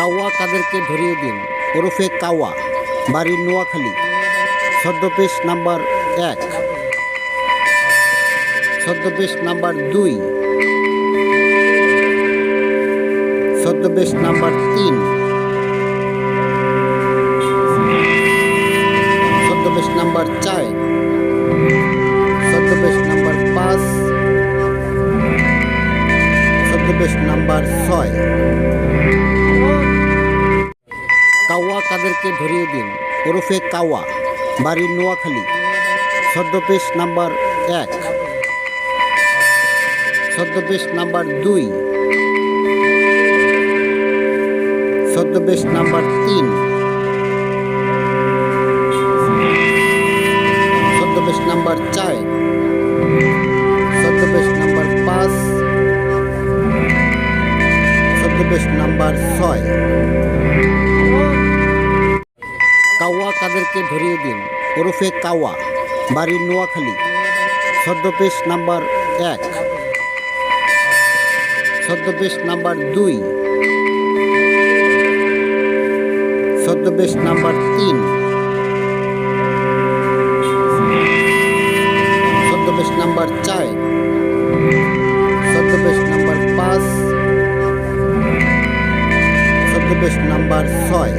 কাওয়া কাদেরকে ধরিয়ে দিন। ওরফে কাওয়া, বাড়ি নোয়াখালী। ছদ্মবেশ নাম্বার এক। ছদ্মবেশ নাম্বার দুই। ছদ্মবেশ নাম্বার তিন। ছদ্মবেশ নাম্বার চার। ছদ্মবেশ নাম্বার পাঁচ। ছদ্মবেশ নাম্বার ছয়। কাদেরকে ধরিয়ে দিন। ওরফে কাওয়া, বাড়ি নোয়াখালী, ছদ্মবেশ নাম্বার এক। ছদ্মবেশ নাম্বার দুই। ছদ্মবেশ নাম্বার তিন। ছদ্মবেশ নাম্বার চার। ছদ্মবেশ নাম্বার পাঁচ। ছদ্মবেশ নাম্বার ছয়। কাওয়া ধরিয়ে দিন। ওরফে কাওয়া, বাড়ি নোয়াখালী, ছদ্মবেশ নাম্বার এক। ছদ্মবেশ নাম্বার দুই। ছদ্মবেশ নাম্বার তিন। ছদ্মবেশ নাম্বার চার। ছদ্মবেশ নাম্বার পাঁচ। ছদ্মবেশ নাম্বার ছয়।